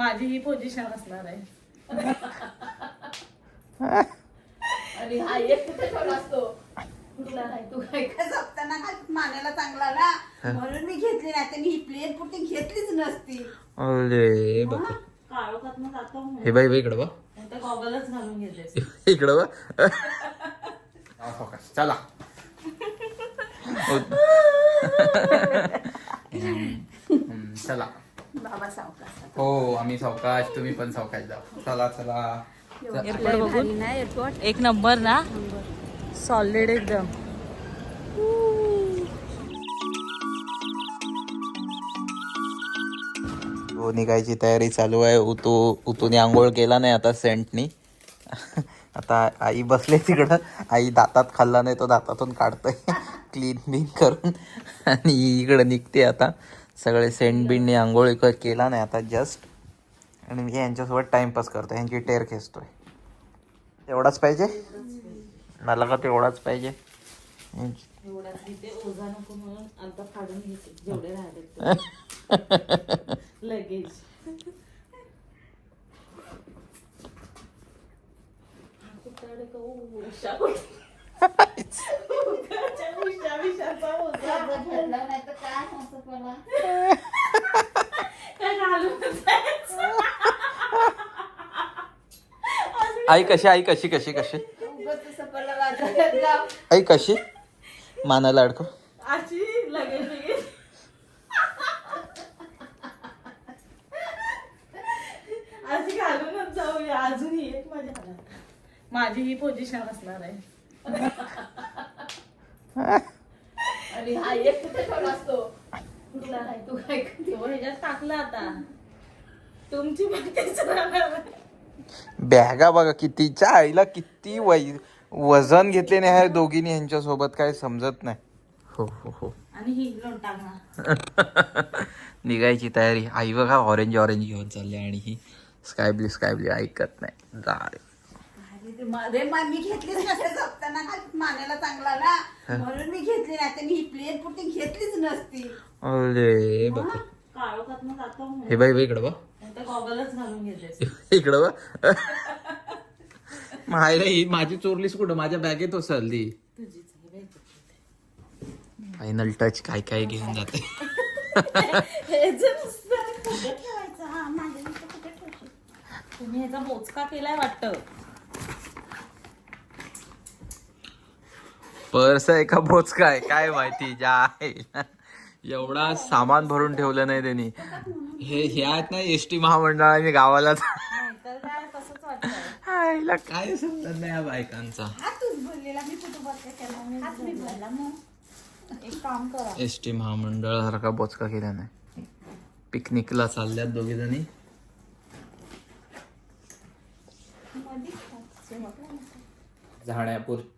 माझी ही पोझिशन असणार आहे. आणि हा एक कुठे ठेवला असतो? कुठला नाही तू? काय काय जपताना का मानायला चांगला ना? म्हणून मी घेतली नाही. तर मी ही पुरती घेतलीच नसती. अरे बापरे. काळोखात मग जातो हे बाई बाई इकडं बा तर गॉगलच घालून घेते इकडं बा हा. चला. चला. बाबा सावकाश हो आम्ही सावकाश तुम्ही पण सावकाश जा. चला चला. एअरपोर्ट बघून? एक नंबर ना? सॉलिड एकदम. हो निघायची तयारी चालू आहे. उतू उतूने आंघोळ केला नाही आता सेंटनी. आता आई बसले तिकडं. आई दातात खाल्ला नाही तो दातातून काढतोय. क्लीन बिन करून. आणि इकडं निघते आता. सगळे सेंट बिनने आंघोळ क- केला नाही आता जस्ट आणि मी यांच्यासोबत टाइमपास करतो यांची टेर खेचतोय. तेवढाच पाहिजे? मला का तेवढाच पाहिजे? यांची- एवढ्याच घेते ओझा नको म्हणून आता फाडून घेते जेवढे राहिले लगेच ठरलं नाही तर काय असं मला आई कशी आई कशी कशी कशी? आई कशी? मानायला अडकव जाऊया अजूनही माझी ही पोझिशन असणार आहे. आणि हा एक असतो. कुठला नाही तू काय करते? ह्याच्यात टाकला आता. तुमची भक्तीच राहणार. बॅगा बघा कितीच्या आईला किती वै वजन घेतले नाही ह्या दोघींनी यांच्या सोबत काय समजत नाही. हो हो हो. ही निघायची तयारी. आई बघा ऑरेंज ऑरेंज घेऊन चालले आणि ही स्काय ब्ल्यू स्काय ब्ल्यू ऐकत नाही. जा रे. मा- घेतलीच नसते जपताना. का मानायला चांगला ना. म्हणून मी घेतली नाही. तर मी ही प्लेन पुरती घेतलीच नसती. अरे जातो हे बाई बाई इकडं बा तर गॉगलच घालून घेते. इकडं मायला ही माझी चोरलीस कुठं? माझ्या बॅगेत आहे बाई. फायनल टच काय काय घेऊन जाते. जे नुसतं कुठे ठेवायचं? हा माझ्या इथं कुठे ठेवशील? तुम्ही ह्याचा मोजका केलाय वाटतं. पर्स आहे का बोच काय काय माहिती ज्या. आहे एवढा सामान भरून ठेवलं नाही त्यांनी. हे हे आहेत ना एस टी महामंडळाने गावाला नाहीतर काय तसंच वाटतं आईला काय समजत नाही या बायकांचा. हा एस टी महामंडळ सारखा बोचका केला नाही. पिकनिकला चालल्यात दोघी जणी.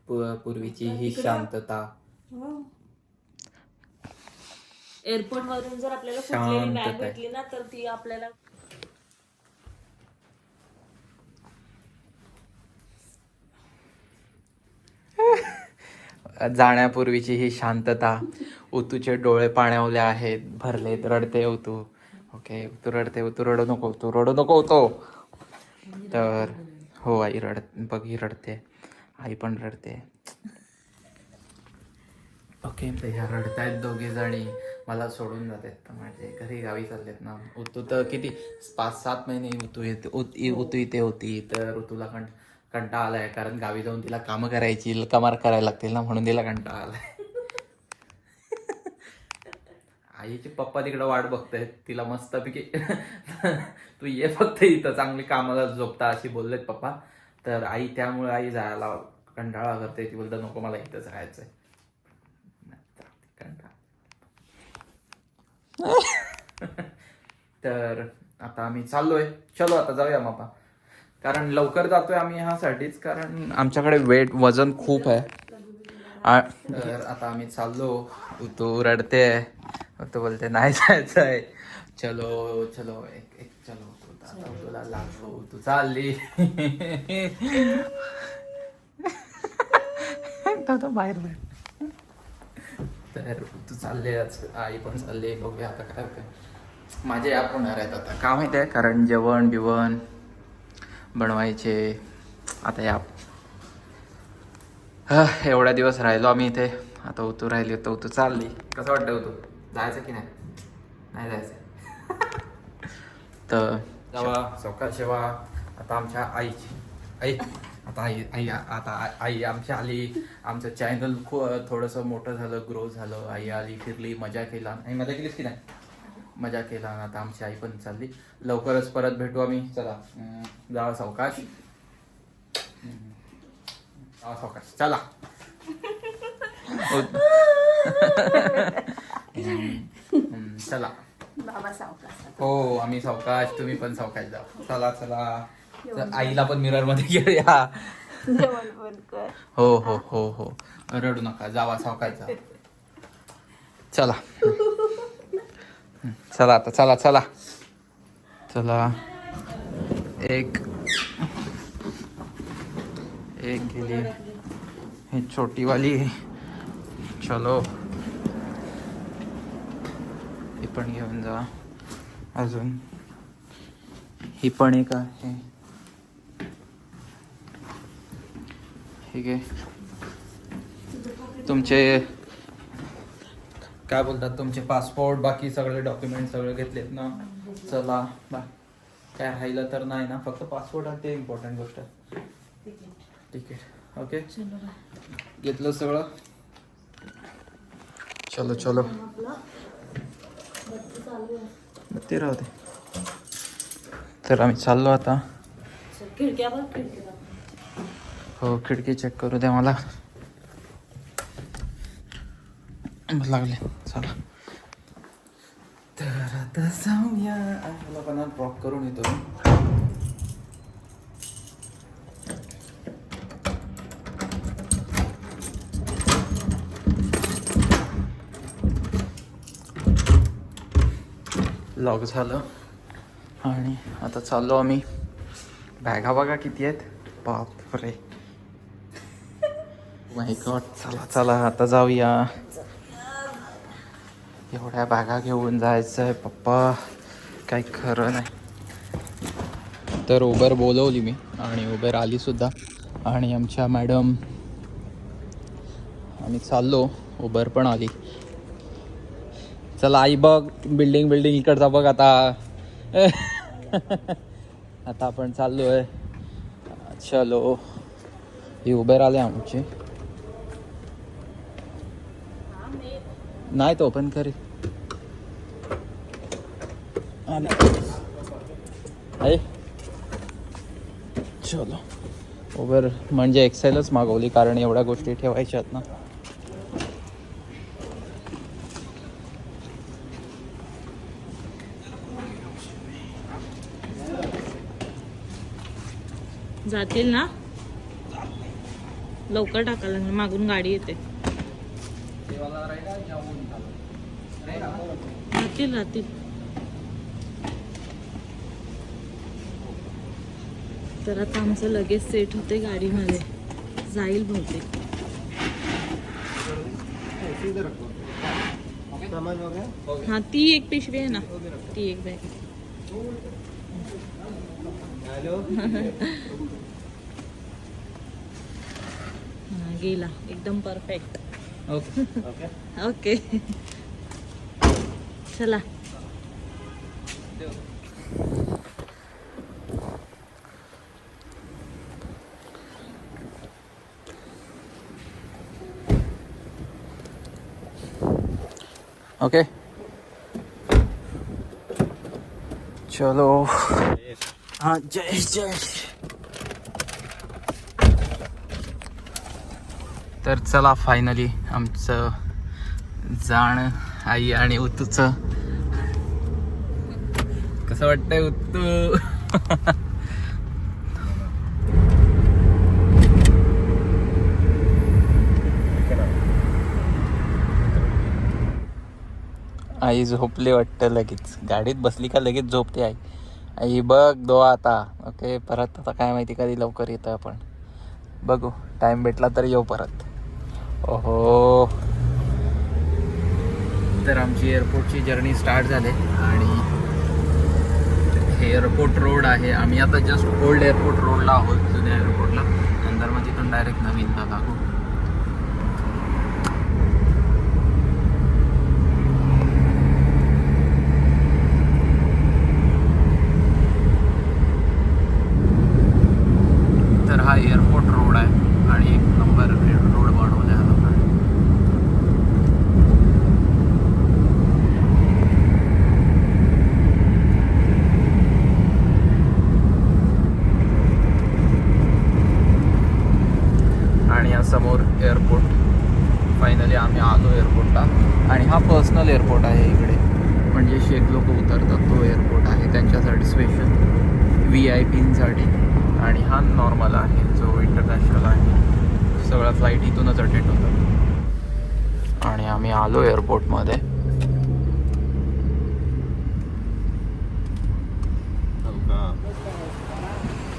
पू- पूर्वीची ही शांतता. एअरपोर्ट वरून जर आपल्याला शांत कुठली बॅग. भेटली ना तर ती आपल्याला जाण्यापूर्वीची ही शांतता. उतूचे डोळे पाण्यावले आहेत. भरलेत रडते उतू. ओके उतू रडते उतू रडू नको उतू रडू नको उतो. तर हो आई रड बघ ही रडते. आई पण रडते. ओके ह्या रडतायत दोघे जणी मला सोडून जातात. तर माझे घरी गावी चाललेत ना. उतू तर किती पाच सात महिने उतू येते उत- उतू इथे होती. तर ऋतूला कंट कंटाळा आलाय. कारण गावी जाऊन तिला कामं करायची कमार करायला लागतील ना म्हणून तिला कंटाळा आलाय. आईचे पप्पा तिकडे वाट बघतायत. तिला मस्तपैकी तू ये फक्त इथं चांगली कामाला झोपता अशी बोललेत पप्पा. तर आई त्यामुळे आई जायला कंटाळा करते. ती बोलतात नको मला इथंच राहायचंय आहे तर आता आम्ही चाललोय. चलो आता जाऊया मापा कारण लवकर जातोय आम्ही ह्यासाठीच कारण आमच्याकडे वेट वजन खूप आहे. आ- तर आता आम्ही चाललो. तू रडते. तू बोलते नाही जायचं आहे चलो चलो एक एक चलो तुला लागलो तू चालली बाहेर तर तू चालले आज आई पण चालली बघूया आता काय होतंय. माझे ॲप होणार आहेत आता. का माहिती आहे? कारण जेवण बिवण बनवायचे आता या. हा, एवढ्या दिवस राहिलो आम्ही इथे. आता उतू राहिली तर उतू चालली. कसं वाटतं उतू? जायचं की नाही? नाही जायचं. तर जेव्हा चौकात जेव्हा आता आमच्या आईची. आई. आता आई आई आता आई आमची आली आमचं चॅनल खूप थोडंसं मोठं झालं ग्रो झालं आई आली फिरली मजा केला. आई मजा केलीस की नाही? मजा केला. आता आमची आई पण चालली. लवकरच परत भेटू आम्ही. चला. जावा सावकाश. जावा सावकाश. चला. चला. हो आम्ही सावकाश. तुम्ही पण सावकाश जा. चला चला. तर आईला पण मिररमध्ये घेऊया हो हो हो हो. रडू नका जावा सावकाश जा चला. चला आता चला चला. चला. एक. एक गेली. ही छोटी वाली चलो. ही पण घेऊन जा. अजून. ही पण एक आहे. ठीक आहे. तुमचे काय बोलतात तुमचे पासपोर्ट बाकी सगळे डॉक्युमेंट सगळे घेतलेत ना? चला बा. काय राहिलं तर नाही ना फक्त पासपोर्ट आहे ते इम्पॉर्टंट गोष्ट. आहे तिकीट ओके घेतलं सगळं? चलो चलो. ते राहू दे. तर आम्ही चाललो आता. खिडक्या. हो खिडकी चेक करू द्या मला. लागले चला. तर आता जाऊया. मला पण ड्रॉप करून येतो. लॉक झालं. आणि आता चाललो आम्ही. बॅगा बघा किती आहेत. बापरे. माय गॉड चला चला आता जाऊया. एवढ्या बॅगा घेऊन जायचं आहे पप्पा. काही खरं नाही. तर उबर बोलवली मी आणि उबर आली सुद्धा. आणि आमच्या मॅडम आम्ही चाललो उबर पण आली. चला आई बघ बिल्डिंग बिल्डिंग इकडचा बघ आता. आता आपण चाललो आहे चलो. ही उबेर आले आमची. नाही तो ओपन करे चलो. ओबर म्हणजे एक्सेलच मागवली कारण एवढ्या गोष्टी ठेवायच्या आहेत ना. जातील ना? लवकर टाकायला मागून गाडी येते. राहतील राहतील. तर आता आमचं लगेच सेट होते गाडीमध्ये. जाईल बहुतेक. हा ती एक पिशवी आहे ना. ती एक बॅग हा गेला. एकदम परफेक्ट ओके. ओके चला ओके चलो हाँ जय जय तर चला फायनली आमचं जाण आई आणि उतूचं. कसं वाटतंय उत्तू आई झोपली वाटतं लगेच. गाडीत बसली का लगेच झोपते आई? आई बघ दो आता. ओके परत आता काय माहिती कधी लवकर येतं आपण. बघू टाईम भेटला तर येऊ परत. ओहो. तर आमची एअरपोर्टची जर्नी स्टार्ट झाली आणि हे एअरपोर्ट रोड आहे. आम्ही आता जस्ट ओल्ड एअरपोर्ट रोडला आहोत जुन्या एअरपोर्टला नंतर मग तिथून डायरेक्ट नवीन दादा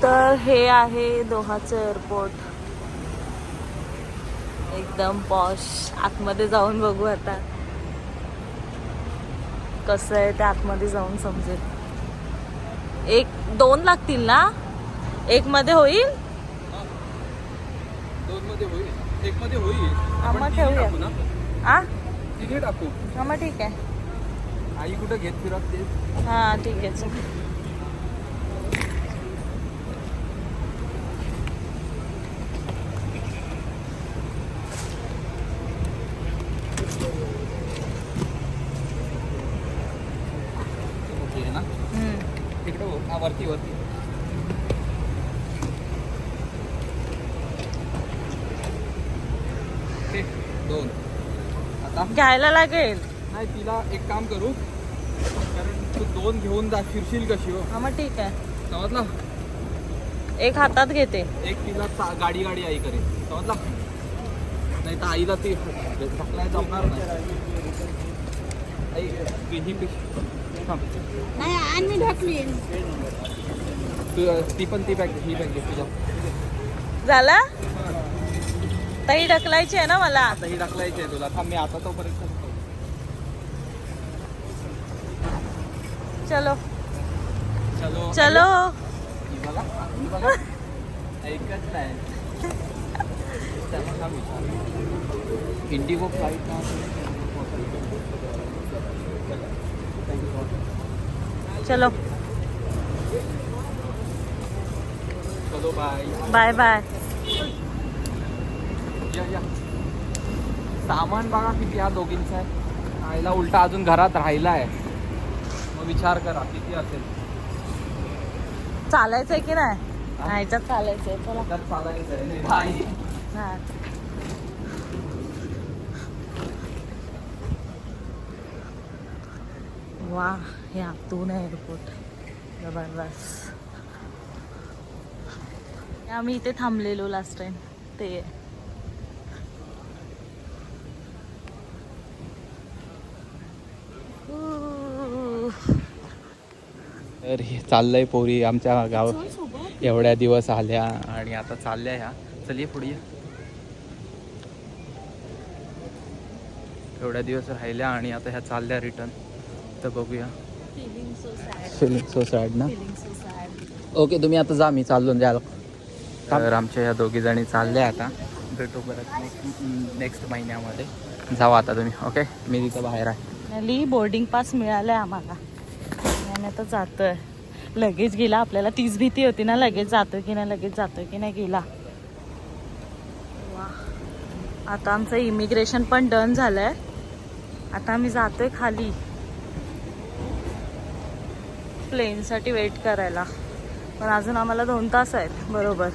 तर हे आहे दोहाचं एअरपोर्ट एकदम पॉश आतमध्ये जाऊन बघू आता. कसं आहे ते आतमध्ये जाऊन समजेल. एक दोन लागतील ना? एक मध्ये होईल. दोन मध्ये होईल. एक मध्ये होईल मग ठेवूया. आ? टाकू. हा ठीक आहे. आई कुठं घेत फिरत ते? हा ठीक आहे चल. ओके ना हम्म. तिकडं हो वरती वरती. दोन. आता घ्यायला लागेल. नाही तिला एक काम करू. कारण तू दोन घेऊन जा फिरशील कशी हो? हा मग ठीक आहे. समजला? एक हातात घेते. एक तिला चा- गाडी गाडी आई करेल. समजला? नाही तर आईला ती ढकलाय जमणार नाही. आई ही पिश- थांब. नाही आणि ढकली. तू ती पण ती बॅग ही बॅग घे तुझ्या. झाला? ताई ढकलायची आहे ना मला. आता ही ढकलायची आहे तुला. थांब मी आता तोपर्यंत चलो. चलो. चलो. ही बघा, ही बघा. ऐकत नाही चला, थांब विचार. इंडिगो फ्लाईट ना चलो। चलो बाय बाय बाय या या. सामान बघा किती हा दोघींचा आहे. आईला उलटा अजून घरात राहिला आहे मग विचार करा किती असेल. चालायचंय की नाही? चालायचंय चला. त्यात चालायचं आहे नाही. हा वा हे आतून आहे एअरपोर्ट जबरदस्त हे आम्ही इथे थांबलेलो लास्ट टाइम ते तर हे चाललंय पोरी आमच्या गाव एवढ्या दिवस आल्या आणि आता चालल्या ह्या. चल ये. पुढे एवढ्या दिवस राहिल्या आणि आता ह्या चालल्या रिटर्न तर बघूया. फिलिंग सो सॅड ना? ओके तुम्ही आता जा मी चाललो द्याल तर आमच्या ह्या दोघी जणी चालल्या आता. भेटू परत नेक्स्ट महिन्यामध्ये. जावा आता तुम्ही ओके मी तिथं बाहेर आहे. बोर्डिंग पास मिळालंय आम्हाला. आणि आता जातोय. लगेच गेला आपल्याला तीच भीती होती ना लगेच जातोय की नाही लगेच जातोय की नाही गेला. वा आता आमचं इमिग्रेशन पण डन झालंय. आता आम्ही जातोय खाली. प्लेनसाठी वेट करायला. पण अजून आम्हाला दोन तास आहेत. बरोबर.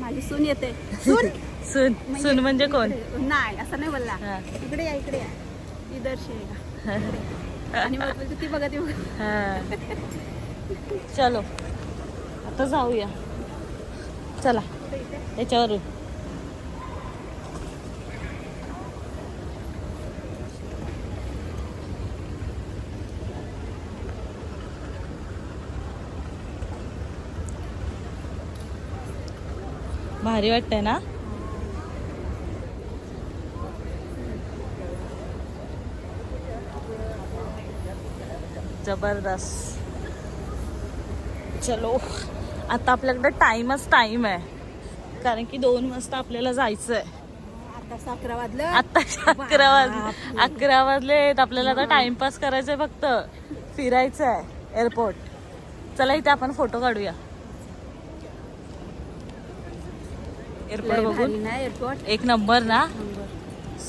माझी सून येते. सून? सुन. सुन म्हणजे कोण? नाही असं नाही बोलला. इकडे या इकडे या. इधर आणि ती बघा ती बघा. हा. चलो. आता जाऊया. चला. त्याच्यावरून भारी वाटतंय ना? जबरदस्त. चलो आता आपल्याकडे टाइमच टाइम आहे. कारण की दोन वाजता आपल्याला जायचं आहे आता साखरा वाजलं. आता अकरा वाजले अकरा वाजले आपल्याला आता टाइमपास करायचंय फक्त. फिरायचं आहे एअरपोर्ट चला इथे आपण फोटो काढूया. एअरपोर्ट बघून. एअरपोर्ट. एक नंबर ना.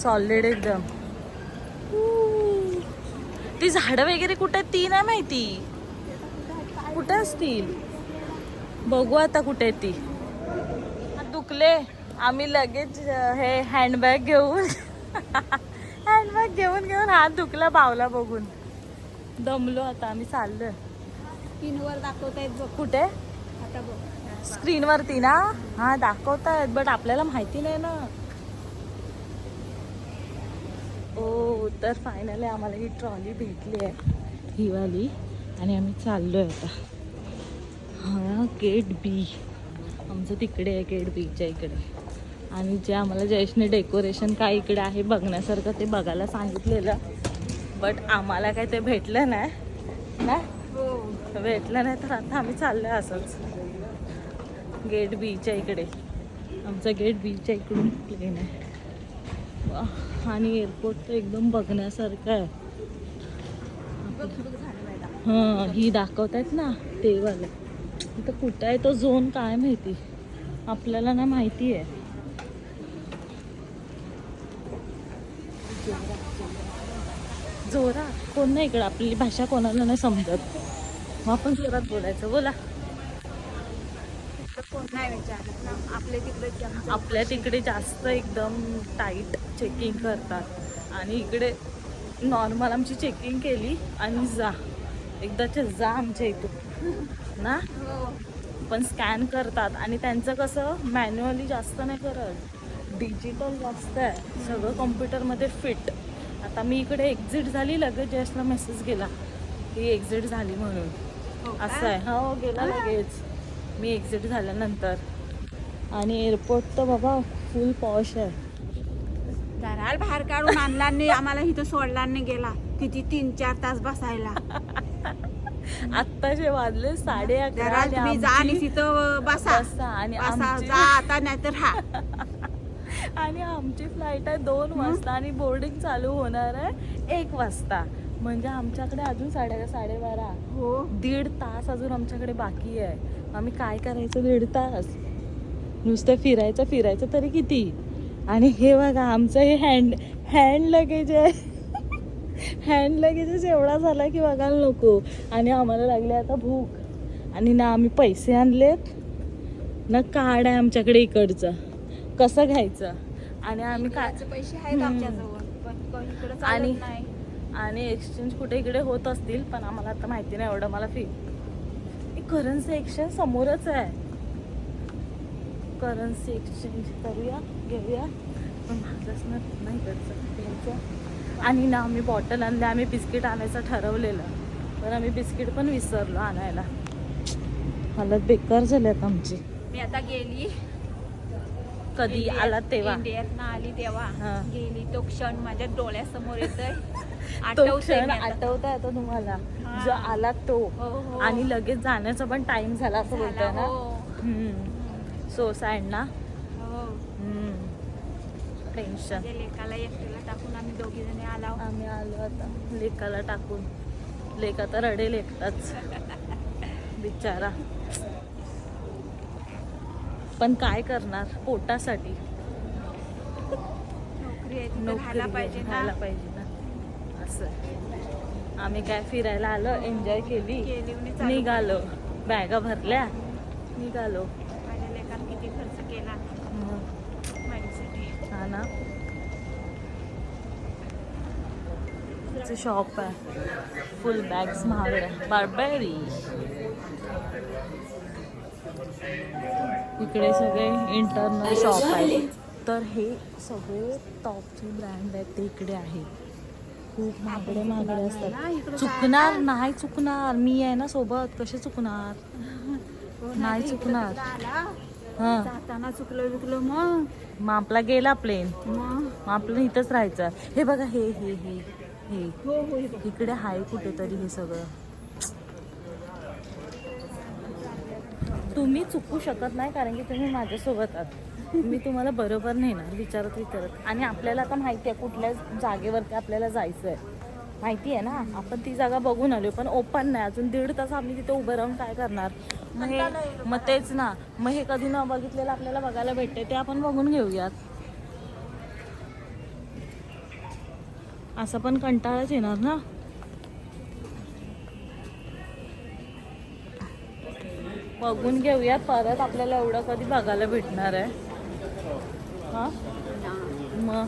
सॉलिड एकदम. ती झाडं वगैरे कुठे ती नाही माहिती? कुठे असतील? बघू आता कुठे ती. दुखले. आम्ही लगेच हे हँडबॅग घेऊन हँडबॅग घेऊन घेऊन हात दुखला बावला बघून. दमलो आता आम्ही चाललोय. स्क्रीनवर दाखवतायत बघ. कुठे? आता बघ. स्क्रीनवरती ना? हा दाखवतायत बट आपल्याला माहिती नाही ना. ओ तर फायनली आम्हाला ही ट्रॉली भेटली आहे ही वाली. आणि आम्ही चाललोय आता. हा गेट बी आमचं तिकडे आहे गेट बीच्या इकडे. आणि जे आम्हाला जयशने डेकोरेशन काय इकडे आहे बघण्यासारखं ते बघायला सांगितलेलं. बट आम्हाला काय ते भेटलं नाही. ना हो. भेटलं नाही तर आता आम्ही चाललोय असंच. गेट बीच्या इकडे. आमचा गेट बीच्या इकडून प्लेन आहे. आणि एअरपोर्ट तर एकदम बघण्यासारखं आहे. बघ बघ झालं हां ही दाखवतायत ना ते वालं. इथं कुठं आहे तो झोन काय माहिती? आपल्याला ना माहिती आहे. जोरात. कोण नाही इकडं आपली भाषा कोणाला नाही समजत. मग आपण जोरात बोलायचं. बोला. नाही आपल्या तिकडे आपल्या तिकडे जास्त एकदम टाईट चेकिंग करतात. आणि इकडे नॉर्मल आमची चेकिंग केली आणि जा. एकदाच्या जा आमच्या इथून. ना? हो. पण स्कॅन करतात. आणि त्यांचं कसं मॅन्युअली जास्त नाही करत. डिजिटल जास्त आहे. सगळं कॉम्प्युटरमध्ये फिट आता मी इकडे एक्झिट झाली लगेच जस्टला मेसेज गेला. की एक्झिट झाली म्हणून. हो? असं आहे. हो गेला लगेच. मी एक्झिट झाल्यानंतर. आणि एअरपोर्ट तर बाबा फुल पॉश आहे. दराल बाहेर काढून आणला नाही आम्हाला इथं सोडला नाही गेला. किती तीन चार तास बसायला. आत्ताचे वाजले साडे अकरा तुम्ही जा आणि आमची- तिथं बसा. बसा आणि बसा आमची- जा आता नाहीतर हा. आणि आमची फ्लाईट आहे दोन वाजता आणि बोर्डिंग चालू होणार आहे एक वाजता. म्हणजे आमच्याकडे अजून साडे साडेबारा. हो. दीड तास अजून आमच्याकडे बाकी आहे. आम्ही काय करायचं? दीड तास. नुसतं फिरायचं फिरायचं तरी किती? आणि हे बघा आमचं हे हँड हँड लगेज आहे. हँड लगेजच एवढा झाला की बघायला नको. आणि आम्हाला लागले आता भूक. आणि ना आम्ही पैसे आणलेत ना कार्ड आहे आमच्याकडे इकडचं. कसं घ्यायचं? आणि आम्ही काय पैसे आहेत. आमच्याजवळ आणि- आणि एक्सचेंज कुठे इकडे होत असतील पण आम्हाला आता माहिती नाही एवढं. मला फी करन्सी एक्सचेंज समोरच आहे. करन्सी एक्सचेंज करूया घेऊया. पण माझंच नाही इकडचं घ्यायचं आणि ना आम्ही बॉटल आणले आम्ही बिस्किट आणायचं ठरवलेलं. पण आम्ही बिस्किट पण विसरलो आणायला. हालत बेकार झाल्यात आमची. मी आता गेली. कधी आला तेव्हा? इंडियात आली तेव्हा. गेली तो क्षण माझ्या डोळ्यासमोर येतोय. तो आठवतोय क्षण मी आता. आठवता येतो तुम्हाला. जो आला तो. हो, हो. आणि लगेच जाण्याचा पण टाइम झाला असं बोलतोय ना? हो. सो सॅड ना? हो. टेन्शन लेकाला एकटीला टाकून आम्ही दोघी जणी आलो आम्ही आलो आता. लेकाला टाकून. लेक आता रडेल एकटाच बिचारा. पण काय करणार? पोटासाठी. नोकरी पाहिजे ना. असं. आम्ही काय फिरायला आलो एन्जॉय केली. चालू निघालो. बॅगा भरल्या. निघालो. किती खर्च केला? हा. ना. शॉप आहे. फुल बॅग्स महागड्या. बारबेरी इकडे सगळे इंटरनल शॉप आहे तर हे सगळे टॉपचे ब्रँड आहेत. ते इकडे आहे खूप महागडे महागडे असतात. चुकणार नाही चुकणार. मी आहे ना सोबत. कसे चुकणार? हो नाही चुकणार. हां. जाताना चुकलं चुकलं मग? मग आपला गेला प्लेन मग? आपलं इथंच राहायचं. हे बघा हे हे हे हे. हो हो. इकडे. आहे कुठेतरी हे सगळं. तुम्ही चुकू शकत नाही कारण की तुम्ही माझ्यासोबत आहात. मी तुम्हाला बरोबर नेणार विचारत विचारत. आणि आपल्याला आता माहिती आहे कुठल्या जागेवरती आपल्याला जायचं आहे माहिती आहे ना? आपण ती जागा बघून आलो पण ओपन नाही. अजून दीड तास आम्ही तिथे उभं राहून काय करणार? मग हे मग तेच ना. मग हे कधी न बघितलेलं आपल्याला बघायला भेटते ते आपण बघून घेऊयात. असं पण कंटाळाच येणार ना? बघून घेऊयात परत आपल्याला एवढं कधी बघायला भेटणार आहे. हा? मग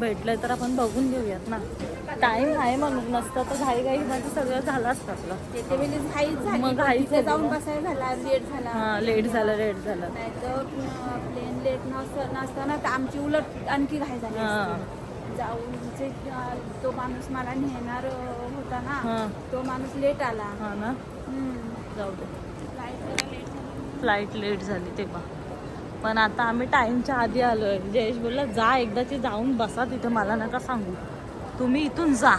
भेटलंय तर आपण बघून घेऊयात ना. टाइम आहे म्हणून नसतं तर घाई घाई मध्ये सगळं झालं असतं आपलं. तिथे वेळेस घाईच झाली मग घाईच जाऊन. बसायला झाला. लेट झाला. हा लेट झालं लेट झालं. नाही तर प्लेन लेट नसताना तर आमची उलट आणखी घाई झाली. जाऊन जे तो माणूस मला नेणार होता. ना तो माणूस लेट आला. हा ना. जाऊ दे. फ्लाईट लेट झाली तेव्हा. पण आता आम्ही टाईमच्या आधी आलोय. जयेश बोलला जा एकदाची जाऊन बसा तिथे मला नका सांगू. तुम्ही इथून जा.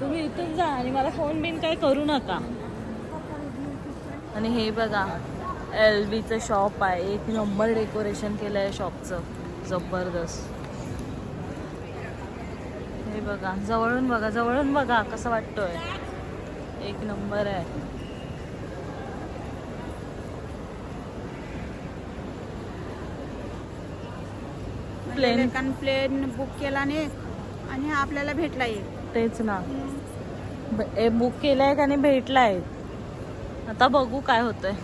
तुम्ही इथून जा आणि मला फोन बिन काय करू नका. आणि हे बघा एल बीचं शॉप आहे. एक नंबर डेकोरेशन केलं आहे शॉपचं जबरदस्त. हे बघा जवळून बघा जवळून बघा कसं वाटतोय. एक नंबर आहे. Plane. एकानं प्लेन बुक केला नाही आणि हा आपल्याला भेटला एक. तेच ना. बुक केलाय का नाही भेटलाय. आता बघू काय होतंय.